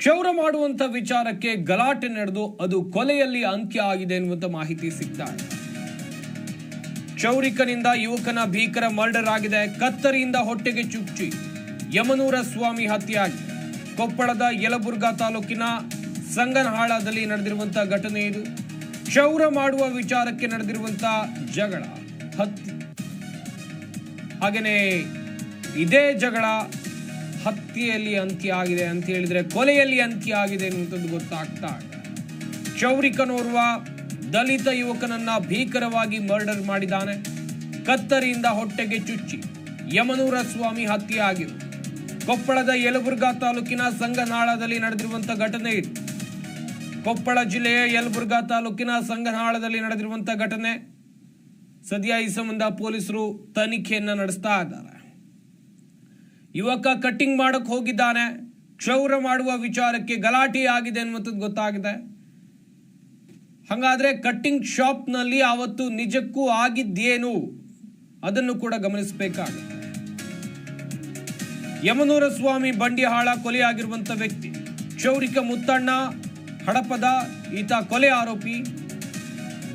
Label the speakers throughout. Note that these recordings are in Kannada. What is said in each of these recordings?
Speaker 1: ಕ್ಷೌರ ಮಾಡುವಂತ ವಿಚಾರಕ್ಕೆ ಗಲಾಟೆ ನಡೆದು ಅದು ಕೊಲೆಯಲ್ಲಿ ಅಂತ್ಯ ಆಗಿದೆ ಎನ್ನುವಂತ ಮಾಹಿತಿ ಸಿಗ್ತಾ ಇದೆ ಕ್ಷೌರಿಕನಿಂದ ಯುವಕನ ಭೀಕರ ಮರ್ಡರ್ ಆಗಿದೆ. ಕತ್ತರಿಯಿಂದ ಹೊಟ್ಟೆಗೆ ಚುಚ್ಚಿ ಯಮನೂರ ಸ್ವಾಮಿ ಹತ್ಯೆಯಾಗಿ ಕೊಪ್ಪಳದ ಯಲಬುರ್ಗಾ ತಾಲೂಕಿನ ಸಂಗನಹಾಳದಲ್ಲಿ ನಡೆದಿರುವಂತಹ ಘಟನೆ ಇದು. ಕ್ಷೌರ ಮಾಡುವ ವಿಚಾರಕ್ಕೆ ನಡೆದಿರುವಂತಹ ಜಗಳ, ಹತ್ಯೆ. ಹಾಗೆಯೇ ಇದೇ ಜಗಳ ಹತ್ಯೆಯಲ್ಲಿ ಅಂತ್ಯ ಆಗಿದೆ ಅಂತ ಹೇಳಿದ್ರೆ ಕೊಲೆಯಲ್ಲಿ ಅಂತ್ಯ ಆಗಿದೆ ಅನ್ನುವಂಥದ್ದು ಗೊತ್ತಾಗ್ತಾ ಇದೆ ಕ್ಷೌರಿಕನೋರ್ವ ದಲಿತ ಯುವಕನನ್ನ ಭೀಕರವಾಗಿ ಮರ್ಡರ್ ಮಾಡಿದ್ದಾನೆ. ಕತ್ತರಿಯಿಂದ ಹೊಟ್ಟೆಗೆ ಚುಚ್ಚಿ ಯಮನೂರ ಸ್ವಾಮಿ ಹತ್ಯೆ ಆಗಿರು ಕೊಪ್ಪಳದ ಯಲಬುರ್ಗಾ ತಾಲೂಕಿನ ಸಂಗನಾಳದಲ್ಲಿ ನಡೆದಿರುವಂತ ಘಟನೆ ಇದು. ಕೊಪ್ಪಳ ಜಿಲ್ಲೆಯ ಯಲಬುರ್ಗಾ ತಾಲೂಕಿನ ಸಂಗನಾಳದಲ್ಲಿ ನಡೆದಿರುವಂತ ಘಟನೆ. ಸದ್ಯ ಈ ಸಂಬಂಧ ಪೊಲೀಸರು ತನಿಖೆಯನ್ನ ನಡೆಸ್ತಾ ಇದ್ದಾರೆ. ಯುವಕ ಕಟ್ಟಿಂಗ್ ಮಾಡಕ್ಕೆ ಹೋಗಿದ್ದಾನೆ. ಕ್ಷೌರ ಮಾಡುವ ವಿಚಾರಕ್ಕೆ ಗಲಾಟೆ ಆಗಿದೆ ಅನ್ನುವಂಥದ್ದು ಗೊತ್ತಾಗಿದೆ. ಹಾಗಾದ್ರೆ ಕಟ್ಟಿಂಗ್ ಶಾಪ್ನಲ್ಲಿ ಆವತ್ತು ನಿಜಕ್ಕೂ ಆಗಿದ್ದೇನು? ಅದನ್ನು ಕೂಡ ಗಮನಿಸಬೇಕಾಗುತ್ತೆ. ಯಮನೂರ ಸ್ವಾಮಿ ಬಂಡಿಹಾಳ ಕೊಲೆಯಾಗಿರುವಂಥ ವ್ಯಕ್ತಿ, ಕ್ಷೌರಿಕ ಮುತ್ತಣ್ಣ, ಹಡಪದ, ಈತ ಕೊಲೆ ಆರೋಪಿ,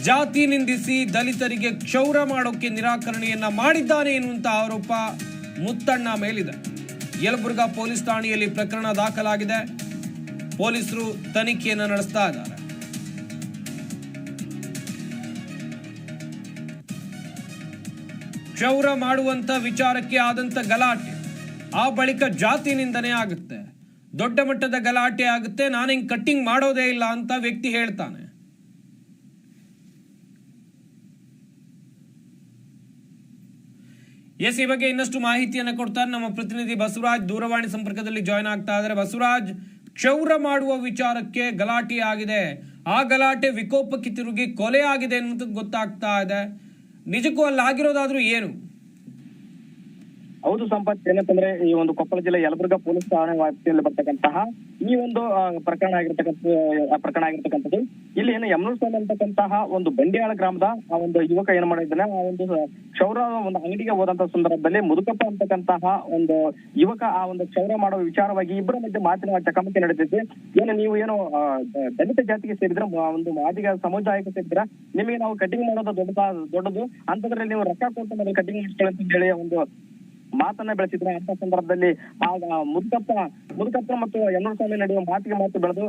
Speaker 1: ಜಾತಿ ನಿಂದಿಸಿ ದಲಿತರಿಗೆ ಕ್ಷೌರ ಮಾಡೋಕೆ ನಿರಾಕರಣೆಯನ್ನ ಮಾಡಿದ್ದಾನೆ ಎನ್ನುವಂಥ ಆರೋಪ ಮುತ್ತಣ್ಣ ಮೇಲಿದೆ. ಯಲಬುರ್ಗಾ ಪೊಲೀಸ್ ಠಾಣೆಯಲ್ಲಿ ಪ್ರಕರಣ ದಾಖಲಾಗಿದೆ. ಪೊಲೀಸರು ತನಿಖೆಯನ್ನು ನಡೆಸ್ತಾ ಇದ್ದಾರೆ. ಕ್ಷೌರ ಮಾಡುವಂತ ವಿಚಾರಕ್ಕೆ ಆದಂತ ಗಲಾಟೆ. ಆ ಬಳಿಕ ಜಾತಿ ನಿಂದನೆ ಆಗುತ್ತೆ. ದೊಡ್ಡ ಮಟ್ಟದ ಗಲಾಟೆ ಆಗುತ್ತೆ. ನಾನು ಹಿಂಗೆ ಕಟ್ಟಿಂಗ್ ಮಾಡೋದೇ ಇಲ್ಲ ಅಂತ ವ್ಯಕ್ತಿ ಹೇಳ್ತಾನೆ. ಎಸ್, ಈ ಬಗ್ಗೆ ಇನ್ನಷ್ಟು ಮಾಹಿತಿಯನ್ನು ಕೊಡ್ತಾರೆ ನಮ್ಮ ಪ್ರತಿನಿಧಿ ಬಸವರಾಜ್. ದೂರವಾಣಿ ಸಂಪರ್ಕದಲ್ಲಿ ಜಾಯ್ನ್ ಆಗ್ತಾ ಇದ್ದಾರೆ. ಬಸವರಾಜ್, ಕ್ಷೌರ ಮಾಡುವ ವಿಚಾರಕ್ಕೆ ಗಲಾಟೆ ಆಗಿದೆ. ಆ ಗಲಾಟೆ ವಿಕೋಪಕ್ಕೆ ತಿರುಗಿ ಕೊಲೆ ಆಗಿದೆ ಅನ್ನುವಂಥದ್ದು ಗೊತ್ತಾಗ್ತಾ ಇದೆ. ನಿಜಕ್ಕೂ ಅಲ್ಲಿ ಆಗಿರೋದಾದ್ರೂ ಏನು?
Speaker 2: ಹೌದು ಸಂಪತ್, ಏನಂತಂದ್ರೆ ಈ ಒಂದು ಕೊಪ್ಪಳ ಜಿಲ್ಲೆ ಯಲಬುರ್ಗ ಪೊಲೀಸ್ ಠಾಣೆ ವ್ಯಾಪ್ತಿಯಲ್ಲಿ ಬರ್ತಕ್ಕಂತಹ ಈ ಒಂದು ಪ್ರಕರಣ ಆಗಿರ್ತಕ್ಕಂಥ ಪ್ರಕರಣ ಆಗಿರ್ತಕ್ಕಂಥದ್ದು. ಇಲ್ಲಿ ಏನು ಯಮನೂರ್ ಸ್ವಾಮಿ ಅಂತಕ್ಕಂತಹ ಒಂದು ಬಂಡಿಯಾಳ ಗ್ರಾಮದ ಆ ಒಂದು ಯುವಕ ಏನ್ ಮಾಡಿದ್ದಾನೆ, ಆ ಒಂದು ಕ್ಷೌರ, ಒಂದು ಅಂಗಡಿಗೆ ಹೋದಂತ ಸಂದರ್ಭದಲ್ಲಿ ಮುದುಕಪ್ಪ ಅಂತಕ್ಕಂತಹ ಒಂದು ಯುವಕ ಆ ಒಂದು ಕ್ಷೌರ ಮಾಡುವ ವಿಚಾರವಾಗಿ ಇಬ್ಬರ ಮಧ್ಯೆ ಮಾತಿನ ಚಕಮಕಿ ನಡೆದಿದೆ. ಏನು ನೀವು ಏನು ದಲಿತ ಜಾತಿಗೆ ಸೇರಿದ್ರೆ ಒಂದು ಮಾದಿಗ ಸಮುದಾಯಕ್ಕೆ ಸೇರಿದ್ರ ನಿಮಗೆ ನಾವು ಕಟಿಂಗ್ ಮಾಡೋದು ದೊಡ್ಡ ದೊಡ್ಡದು. ಅಂತಂದ್ರೆ ನೀವು ರೊಕ್ಕ ಕೊಟ್ಟು ಮೇಲೆ ಕಟಿಂಗ್ ಮಾಡ್ಕೊಳ್ಳಿ ಅಂತ ಹೇಳಿ ಒಂದು ಮಾತನ್ನ ಬೆಳೆಸಿದ್ರೆ ಅಂತ ಸಂದರ್ಭದಲ್ಲಿ ಆಗ ಮುದುಕಪ್ಪ ಮುದುಕಪ್ಪ ಮತ್ತು ಎಲ್ಲರ ಸ್ವಾಮಿ ನಡೆಯುವ ಮಾತಿಗೆ ಮಾತು ಬೆಳೆದು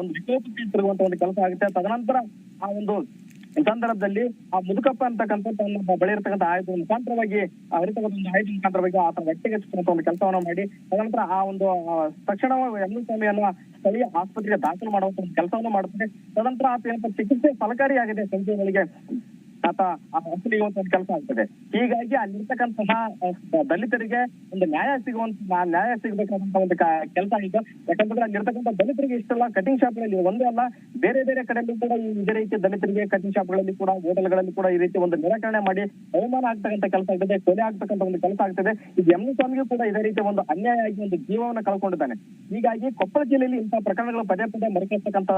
Speaker 2: ಒಂದು ವಿಕೋಪಕ್ಕೆ ತಿರುಗುವಂತ ಒಂದು ಕೆಲಸ ಆಗುತ್ತೆ. ತದನಂತರ ಆ ಒಂದು ಸಂದರ್ಭದಲ್ಲಿ ಆ ಮುದುಕಪ್ಪ ಅಂತಕ್ಕಂಥ ತನ್ನ ಬಳಿ ಇರತಕ್ಕಂಥ ಆಯುಧ ಮುಖಾಂತರವಾಗಿ ಹರಿತಕ್ಕಂಥ ಒಂದು ಆಯುಧ ಮುಖಾಂತರವಾಗಿ ಆತನ ವ್ಯಕ್ತಿಗೆ ಒಂದು ಕೆಲಸವನ್ನು ಮಾಡಿ, ತದನಂತರ ಆ ಒಂದು ತಕ್ಷಣ ಸ್ವಾಮಿ ಸ್ವಾಮಿಯನ್ನ ಸ್ಥಳೀಯ ಆಸ್ಪತ್ರೆಗೆ ದಾಖಲು ಮಾಡುವಂತ ಒಂದು ಕೆಲಸವನ್ನು ಮಾಡುತ್ತದೆ ತದನಂತರ ಆತ ಏನಪ್ಪ ಚಿಕಿತ್ಸೆ ಫಲಕಾರಿಯಾಗಿದೆ ಸಂಜೆ ವೇಳೆಗೆ ಆತ ಆ ಒಂದು ಕೆಲಸ ಆಗ್ತದೆ. ಹೀಗಾಗಿ ಅಲ್ಲಿರ್ತಕ್ಕಂತಹ ದಲಿತರಿಗೆ ಒಂದು ನ್ಯಾಯ ಸಿಗುವಂತ ನ್ಯಾಯ ಸಿಗಬೇಕಾದಂತಹ ಒಂದು ಕೆಲಸ ಆಗಿದೆ ಯಾಕಂದ್ರೆ ಅಲ್ಲಿರ್ತಕ್ಕಂಥ ದಲಿತರಿಗೆ ಇಷ್ಟಲ್ಲ ಕಟಿಂಗ್ ಶಾಪ್ಗಳಲ್ಲಿ ಒಂದೇ ಅಲ್ಲ, ಬೇರೆ ಬೇರೆ ಕಡೆಯಲ್ಲಿ ಕೂಡ ಈ ಇದೇ ರೀತಿ ದಲಿತರಿಗೆ ಕಟಿಂಗ್ ಶಾಪ್ಗಳಲ್ಲಿ ಕೂಡ, ಹೋಟೆಲ್ಗಳಲ್ಲಿ ಕೂಡ ಈ ರೀತಿ ಒಂದು ನಿರಾಕರಣೆ ಮಾಡಿ ಅವಮಾನ ಆಗ್ತಕ್ಕಂಥ ಕೆಲಸ ಆಗ್ತದೆ, ಕೊಲೆ ಆಗ್ತಕ್ಕಂಥ ಒಂದು ಕೆಲಸ ಆಗ್ತದೆ. ಇದು ಎಂ. ಸ್ವಾಮಿಗೂ ಕೂಡ ಇದೇ ರೀತಿ ಒಂದು ಅನ್ಯಾಯ ಆಗಿ ಒಂದು ಜೀವವನ್ನು ಕಳ್ಕೊಂಡಿದ್ದಾನೆ. ಹೀಗಾಗಿ ಕೊಪ್ಪಳ ಜಿಲ್ಲೆಯಲ್ಲಿ ಇಂತಹ ಪ್ರಕರಣಗಳು ಪದೇ ಪದೇ ಮರುಕಳಿಸ್ತಕ್ಕಂಥ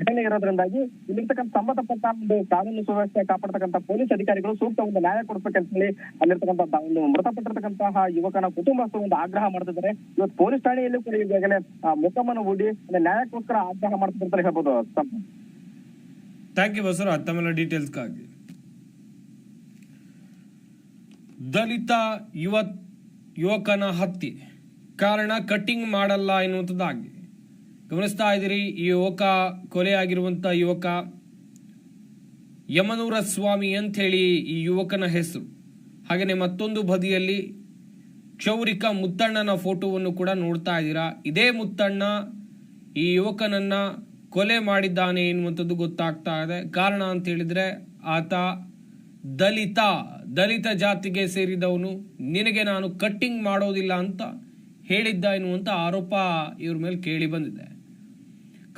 Speaker 2: ಘಟನೆ ಇರೋದ್ರಿಂದಾಗಿ ಇಲ್ಲಿರ್ತಕ್ಕಂಥ ಸಂಬಂಧಪಟ್ಟ ಒಂದು ಕಾನೂನು ಸುವ್ಯವಸ್ಥೆ ಕಾಪಾಡ್ತಕ್ಕಂಥ ಪೊಲೀಸ್ ಅಧಿಕಾರಿಗಳು ಸೂಕ್ತ ಒಂದು ನ್ಯಾಯ ಕೊಡ್ಬೇಕಂತ ಹೇಳಿ ಅಲ್ಲಿರ್ತಕ್ಕಂಥ ಒಂದು ಮೃತಪಟ್ಟಿರ್ತಕ್ಕಂತಹ ಯುವಕನ ಕುಟುಂಬಸ್ಥರು ಒಂದು ಆಗ್ರಹ ಮಾಡ್ತಿದ್ದಾರೆ. ಇವತ್ತು ಪೊಲೀಸ್ ಠಾಣೆಯಲ್ಲೂ ಕೂಡ ಈಗಾಗಲೇ ಮುಖಮನ ಹೂಡಿ ನ್ಯಾಯಕ್ಕೋಸ್ಕರ ಆಗ್ರಹ ಮಾಡ್ತಿರ್ತಾರೆ ಹೇಳ್ಬೋದು ಸಂಪತ್.
Speaker 1: Thank you Basavaraj. ತಮ್ಮೆಲ್ಲ ಡೀಟೇಲ್ಸ್ಗಾಗಿ ದಲಿತ ಯುವ ಯುವಕನ ಹತ್ಯೆ. ಕಾರಣ ಕಟ್ಟಿಂಗ್ ಮಾಡಲ್ಲ ಎನ್ನುವಂಥದ್ದಾಗಿ. ಗಮನಿಸ್ತಾ ಇದ್ದೀರಿ, ಈ ಯುವಕ ಕೊಲೆಯಾಗಿರುವಂಥ ಯುವಕ ಯಮನೂರ ಸ್ವಾಮಿ ಅಂಥೇಳಿ ಈ ಯುವಕನ ಹೆಸರು. ಹಾಗೆಯೇ ಮತ್ತೊಂದು ಬದಿಯಲ್ಲಿ ಕ್ಷೌರಿಕ ಮುತ್ತಣ್ಣನ ಫೋಟೋವನ್ನು ಕೂಡ ನೋಡ್ತಾ ಇದ್ದೀರಾ. ಇದೇ ಮುತ್ತಣ್ಣ ಈ ಯುವಕನನ್ನ ಕೊಲೆ ಮಾಡಿದ್ದಾನೆ ಎನ್ನುವಂಥದ್ದು ಗೊತ್ತಾಗ್ತಾ ಇದೆ. ಕಾರಣ ಅಂತ ಹೇಳಿದ್ರೆ ಆತ ದಲಿತ ದಲಿತ ಜಾತಿಗೆ ಸೇರಿದವನು. ನಿನಗೆ ನಾನು ಕಟ್ಟಿಂಗ್ ಮಾಡೋದಿಲ್ಲ ಅಂತ ಹೇಳಿದ್ದ ಎನ್ನುವಂಥ ಆರೋಪ ಇವ್ರ ಮೇಲೆ ಕೇಳಿ ಬಂದಿದೆ.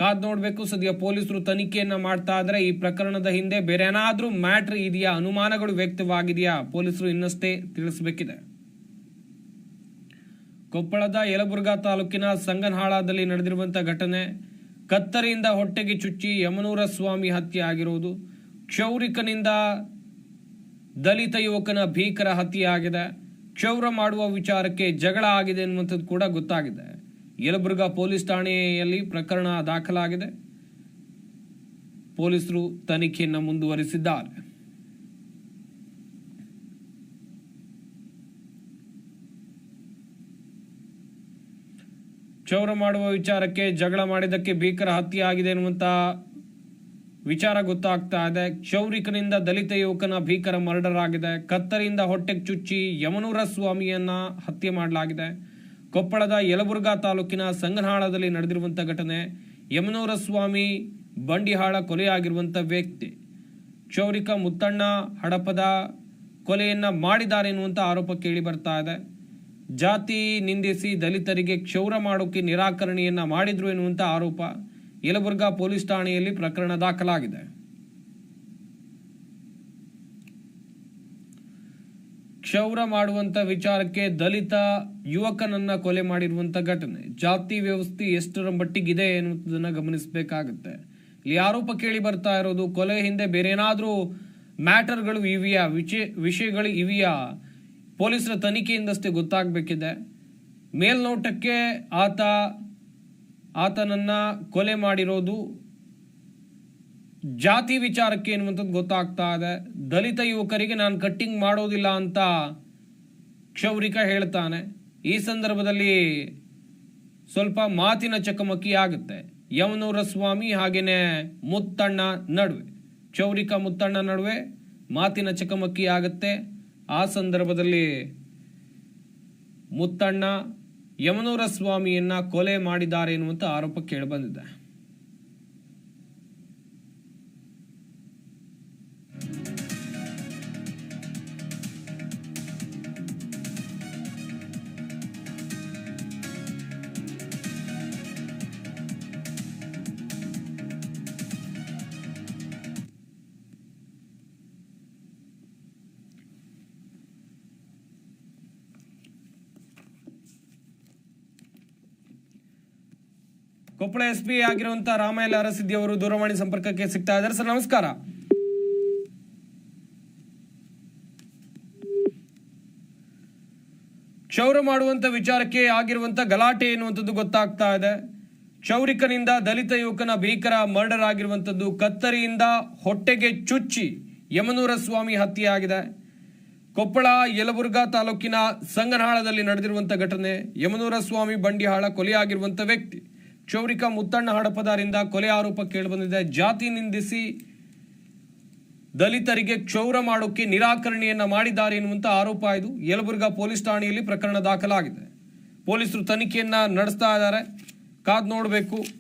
Speaker 1: ಕಾದ್ ನೋಡಬೇಕು. ಸದ್ಯ ಪೊಲೀಸರು ತನಿಖೆಯನ್ನ ಮಾಡ್ತಾ ಇದ್ರೆ. ಈ ಪ್ರಕರಣದ ಹಿಂದೆ ಬೇರೆ ಏನಾದರೂ ಮ್ಯಾಟ್ರ್ ಇದೆಯಾ? ಅನುಮಾನಗಳು ವ್ಯಕ್ತವಾಗಿದೆಯಾ? ಪೊಲೀಸರು ಇನ್ನಷ್ಟೇ ತಿಳಿಸಬೇಕಿದೆ. ಕೊಪ್ಪಳದ ಯಲಬುರ್ಗಾ ತಾಲೂಕಿನ ಸಂಗನಹಾಳದಲ್ಲಿ ನಡೆದಿರುವಂತಹ ಘಟನೆ. ಕತ್ತರಿಯಿಂದ ಹೊಟ್ಟೆಗೆ ಚುಚ್ಚಿ ಯಮನೂರ ಸ್ವಾಮಿ ಹತ್ಯೆ ಆಗಿರುವುದು. ಕ್ಷೌರಿಕನಿಂದ ದಲಿತ ಯುವಕನ ಭೀಕರ ಹತ್ಯೆ ಆಗಿದೆ. ಕ್ಷೌರ ಮಾಡುವ ವಿಚಾರಕ್ಕೆ ಜಗಳ ಆಗಿದೆ ಎನ್ನುವಂಥದ್ದು ಕೂಡ ಗೊತ್ತಾಗಿದೆ. ಯಲಬುರ್ಗಾ ಪೊಲೀಸ್ ಠಾಣೆಯಲ್ಲಿ ಪ್ರಕರಣ ದಾಖಲಾಗಿದೆ. ಪೊಲೀಸರು ತನಿಖೆಯನ್ನು ಮುಂದುವರಿಸಿದ್ದಾರೆ. ಕ್ಷೌರ ಮಾಡುವ ವಿಚಾರಕ್ಕೆ ಜಗಳ ಮಾಡಿದ್ದಕ್ಕೆ ಭೀಕರ ಹತ್ಯೆ ಆಗಿದೆ ಎನ್ನುವಂತ ವಿಚಾರ ಗೊತ್ತಾಗ್ತಾ ಇದೆ. ಕ್ಷೌರಿಕನಿಂದ ದಲಿತ ಯುವಕನ ಭೀಕರ ಮರ್ಡರ್ ಆಗಿದೆ. ಕತ್ತರಿಯಿಂದ ಹೊಟ್ಟೆಗೆ ಚುಚ್ಚಿ ಯಮನೂರ ಸ್ವಾಮಿಯನ್ನ ಹತ್ಯೆ ಮಾಡಲಾಗಿದೆ. ಕೊಪ್ಪಳದ ಯಲಬುರ್ಗಾ ತಾಲೂಕಿನ ಸಂಗನಹಾಳದಲ್ಲಿ ನಡೆದಿರುವಂಥ ಘಟನೆ. ಯಮನೂರ ಸ್ವಾಮಿ ಬಂಡಿಹಾಳ ಕೊಲೆಯಾಗಿರುವಂಥ ವ್ಯಕ್ತಿ. ಕ್ಷೌರಿಕ ಮುತ್ತಣ್ಣ ಹಡಪದ ಕೊಲೆಯನ್ನ ಮಾಡಿದ್ದಾರೆ ಎನ್ನುವಂಥ ಆರೋಪ ಕೇಳಿ ಬರ್ತಾ ಇದೆ. ಜಾತಿ ನಿಂದಿಸಿ ದಲಿತರಿಗೆ ಕ್ಷೌರ ಮಾಡೋಕೆ ನಿರಾಕರಣೆಯನ್ನ ಮಾಡಿದ್ರು ಎನ್ನುವಂಥ ಆರೋಪ ಯಲಬುರ್ಗಾ ಪೊಲೀಸ್ ಠಾಣೆಯಲ್ಲಿ ಪ್ರಕರಣ ದಾಖಲಾಗಿದೆ. ಕ್ಷೌರ ಮಾಡುವಂತ ವಿಚಾರಕ್ಕೆ ದಲಿತ ಯುವಕನನ್ನ ಕೊಲೆ ಮಾಡಿರುವಂತ ಘಟನೆ. ಜಾತಿ ವ್ಯವಸ್ಥೆ ಎಷ್ಟರ ಮಟ್ಟಿಗಿದೆ ಎನ್ನುವುದನ್ನ ಗಮನಿಸಬೇಕಾಗುತ್ತೆ. ಇಲ್ಲಿ ಆರೋಪ ಕೇಳಿ ಬರ್ತಾ ಇರೋದು, ಕೊಲೆ ಹಿಂದೆ ಬೇರೆ ಏನಾದ್ರೂ ಮ್ಯಾಟರ್ಗಳು ಇವೆಯಾ? ವಿಷಯ ವಿಷಯಗಳು ಇವೆಯಾ? ಪೊಲೀಸರ ತನಿಖೆಯಿಂದಷ್ಟೇ ಗೊತ್ತಾಗಬೇಕಿದೆ. ಮೇಲ್ನೋಟಕ್ಕೆ ಆತ, ಆತನನ್ನ ಕೊಲೆ ಮಾಡಿರೋದು ಜಾತಿ ವಿಚಾರಕ್ಕೆ ಎನ್ನುವಂಥದ್ದು ಗೊತ್ತಾಗ್ತಾ ಇದೆ. ದಲಿತ ಯುವಕರಿಗೆ ನಾನು ಕಟ್ಟಿಂಗ್ ಮಾಡೋದಿಲ್ಲ ಅಂತ ಕ್ಷೌರಿಕ ಹೇಳ್ತಾನೆ. ಈ ಸಂದರ್ಭದಲ್ಲಿ ಸ್ವಲ್ಪ ಮಾತಿನ ಚಕಮಕಿ ಆಗುತ್ತೆ. ಯಮನೂರ ಸ್ವಾಮಿ ಹಾಗೇನೆ ಮುತ್ತಣ್ಣ ನಡುವೆ. ಕ್ಷೌರಿಕ ಮುತ್ತಣ್ಣ ನಡುವೆ ಮಾತಿನ ಚಕಮಕಿ ಆಗುತ್ತೆ. ಆ ಸಂದರ್ಭದಲ್ಲಿ ಮುತ್ತಣ್ಣ ಯಮನೂರ ಸ್ವಾಮಿಯನ್ನು ಕೊಲೆ ಮಾಡಿದ್ದಾರೆ ಎನ್ನುವಂಥ ಆರೋಪ ಕೇಳಿಬಂದಿದೆ ಕೊಪ್ಪಳ ಎಸ್ ಪಿ ಆಗಿರುವಂತ ರಾಮಯ್ಯ ಅರಸಿದ್ದಿ ಅವರು ದೂರವಾಣಿ ಸಂಪರ್ಕಕ್ಕೆ ಸಿಗ್ತಾ ಇದ್ದಾರೆ. ಸರ್, ನಮಸ್ಕಾರ. ಕ್ಷೌರ ಮಾಡುವಂತ ವಿಚಾರಕ್ಕೆ ಆಗಿರುವಂತ ಗಲಾಟೆ ಎನ್ನುವಂಥದ್ದು ಗೊತ್ತಾಗ್ತಾ ಇದೆ. ಕ್ಷೌರಿಕನಿಂದ ದಲಿತ ಯುವಕನ ಭೀಕರ ಮರ್ಡರ್ ಆಗಿರುವಂಥದ್ದು ಕತ್ತರಿಯಿಂದ ಹೊಟ್ಟೆಗೆ ಚುಚ್ಚಿ ಯಮನೂರ ಸ್ವಾಮಿ ಹತ್ಯೆಯಾಗಿದೆ ಕೊಪ್ಪಳ ಯಲಬುರ್ಗಾ ತಾಲೂಕಿನ ಸಂಗನಹಾಳದಲ್ಲಿ ನಡೆದಿರುವಂಥ ಘಟನೆ, ಯಮನೂರ ಸ್ವಾಮಿ ಬಂಡಿಹಾಳ ಕೊಲೆಯಾಗಿರುವಂಥ ವ್ಯಕ್ತಿ. ಕ್ಷೌರಿಕ ಮುತ್ತಣ್ಣ ಹಡಪದಾರಿಂದ ಕೊಲೆ ಆರೋಪ ಕೇಳಿಬಂದಿದೆ. ಜಾತಿ ನಿಂದಿಸಿ ದಲಿತರಿಗೆ ಕ್ಷೌರ ಮಾಡೋಕ್ಕೆ ನಿರಾಕರಣೆಯನ್ನ ಮಾಡಿದ್ದಾರೆ ಎನ್ನುವಂತ ಆರೋಪ ಇದು. ಯಲಬುರ್ಗಾ ಪೊಲೀಸ್ ಠಾಣೆಯಲ್ಲಿ ಪ್ರಕರಣ ದಾಖಲಾಗಿದೆ. ಪೊಲೀಸರು ತನಿಖೆಯನ್ನ ನಡೆಸ್ತಾ ಇದ್ದಾರೆ. ಕಾದ್ ನೋಡಬೇಕು.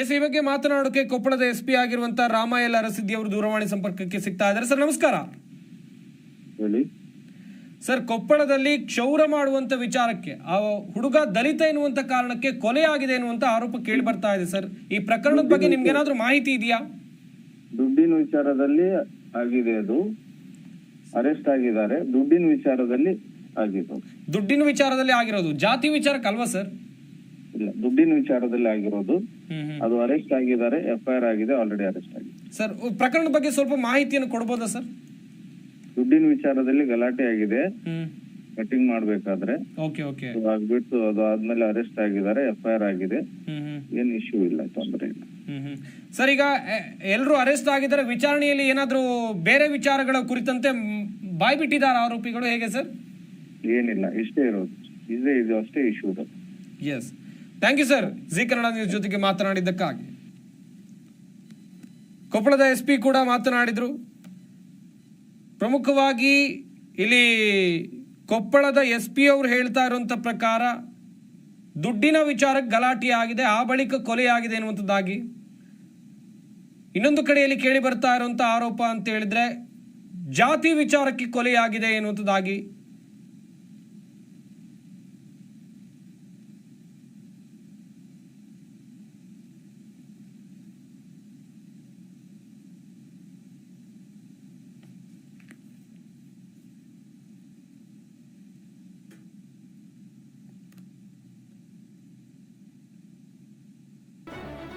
Speaker 1: ಎಸ್ ಈ ಬಗ್ಗೆ ಮಾತನಾಡೋಕೆ ಕೊಪ್ಪಳದ ಎಸ್ ಪಿ ಆಗಿರುವಂತ ರಾಮಯ್ಯ ಅರಸಿದ್ದಿ ಅವರು ದೂರವಾಣಿ ಸಂಪರ್ಕಕ್ಕೆ ಸಿಗ್ತಾ ಇದ್ದಾರೆ. ಸರ್ ನಮಸ್ಕಾರ.
Speaker 3: ಹೇಳಿ.
Speaker 1: ಸರ್ ಕೊಪ್ಪಳದಲ್ಲಿ ಕ್ಷೌರ ಮಾಡುವಂತ ವಿಚಾರಕ್ಕೆ ಆ ಹುಡುಗ ದಲಿತ ಎನ್ನುವಂತ ಕಾರಣಕ್ಕೆ ಕೊಲೆ ಆಗಿದೆ ಎನ್ನುವಂತ ಆರೋಪ ಕೇಳಿ ಬರ್ತಾ ಇದೆ ಸರ್. ಈ ಪ್ರಕರಣದ ಬಗ್ಗೆ ನಿಮ್ಗೆ ಏನಾದ್ರೂ ಮಾಹಿತಿ ಇದೆಯಾ?
Speaker 3: ದುಡ್ಡಿನ ವಿಚಾರದಲ್ಲಿ ಆಗಿದೆ ಅದು. ಅರೆಸ್ಟ್ ಆಗಿದ್ದಾರೆ. ದುಡ್ಡಿನ ವಿಚಾರದಲ್ಲಿ ಆಗಿದ್ದು
Speaker 1: ದುಡ್ಡಿನ ವಿಚಾರದಲ್ಲಿ ಆಗಿರೋದು. ಜಾತಿ ವಿಚಾರಕ್ಕೆ ಅಲ್ವಾ ಸರ್?
Speaker 3: ಇಲ್ಲ. ದುಡ್ಡಿನ ವಿಚಾರದಲ್ಲಿ ಆಗಿರೋದು ಅದು ಅರೆಸ್ಟ್ ಆಗಿದ್ದಾರೆ ಎಫ್ಐಆರ್ ಆಗಿದೆ ಆಲ್ರೆಡಿ ಅರೆಸ್ಟ್ ಆಗಿದೆ.
Speaker 1: ಸರ್ ಪ್ರಕರಣದ ಬಗ್ಗೆ ಸ್ವಲ್ಪ ಮಾಹಿತಿಯನ್ನು ಕೊಡಬಹುದಾ ಸರ್?
Speaker 3: ದುಡ್ಡಿನ ವಿಚಾರದಲ್ಲಿ ಗಲಾಟೆ ಆಗಿದೆ. ಕಟಿಂಗ್ ಮಾಡ್ಬೇಕಾದ್ರೆ.
Speaker 1: Okay okay.
Speaker 3: ಅದು ಆಗ್ಬಿಟ್ಟು ಅದು ಆದ್ಮೇಲೆ ಅರೆಸ್ಟ್ ಆಗಿದ್ದಾರೆ ಎಫ್ಐಆರ್ ಆಗಿದೆ. ಏನ್ ಇಶ್ಯೂ ಇಲ್ಲ ತೊಂದರೆ ಇಲ್ಲ.
Speaker 1: ಸರ್ ಈಗ ಎಲ್ಲರೂ ಅರೆಸ್ಟ್ ಆಗಿದ್ದಾರೆ ವಿಚಾರಣೆಯಲ್ಲಿ ಏನಾದ್ರೂ ಬೇರೆ ವಿಚಾರಗಳ ಕುರಿತಂತೆ ಬಾಯ್ಬಿಟ್ಟಿದ್ದಾರೆ ಬಾಯ್ ಬಿಟ್ಟಿದ್ದಾರೆ ಆರೋಪಿಗಳು ಹೇಗೆ ಸರ್?
Speaker 3: ಏನಿಲ್ಲ ಇಷ್ಟೇ ಇರೋದು. ಇದೇ ಇದು ಅಷ್ಟೇ issue
Speaker 1: yes thank you sir Zee Kannada News ಜೊತೆಗೆ ಮಾತನಾಡಿದ್ದಕ್ಕಾಗಿ. ಕೊಪ್ಪಳದ ಎಸ್ ಪಿ ಕೂಡ ಮಾತನಾಡಿದರು. ಪ್ರಮುಖವಾಗಿ ಇಲ್ಲಿ ಕೊಪ್ಪಳದ ಎಸ್ ಪಿ ಅವರು ಹೇಳ್ತಾ ಇರುವಂಥ ಪ್ರಕಾರ ದುಡ್ಡಿನ ವಿಚಾರಕ್ಕೆ ಗಲಾಟೆ ಆಗಿದೆ, ಆ ಬಳಿಕ ಕೊಲೆಯಾಗಿದೆ ಎನ್ನುವಂಥದ್ದಾಗಿ. ಇನ್ನೊಂದು ಕಡೆಯಲ್ಲಿ ಕೇಳಿ ಬರ್ತಾ ಇರುವಂಥ ಆರೋಪ ಅಂತ ಹೇಳಿದ್ರೆ ಜಾತಿ ವಿಚಾರಕ್ಕೆ ಕೊಲೆಯಾಗಿದೆ ಎನ್ನುವಂಥದ್ದಾಗಿ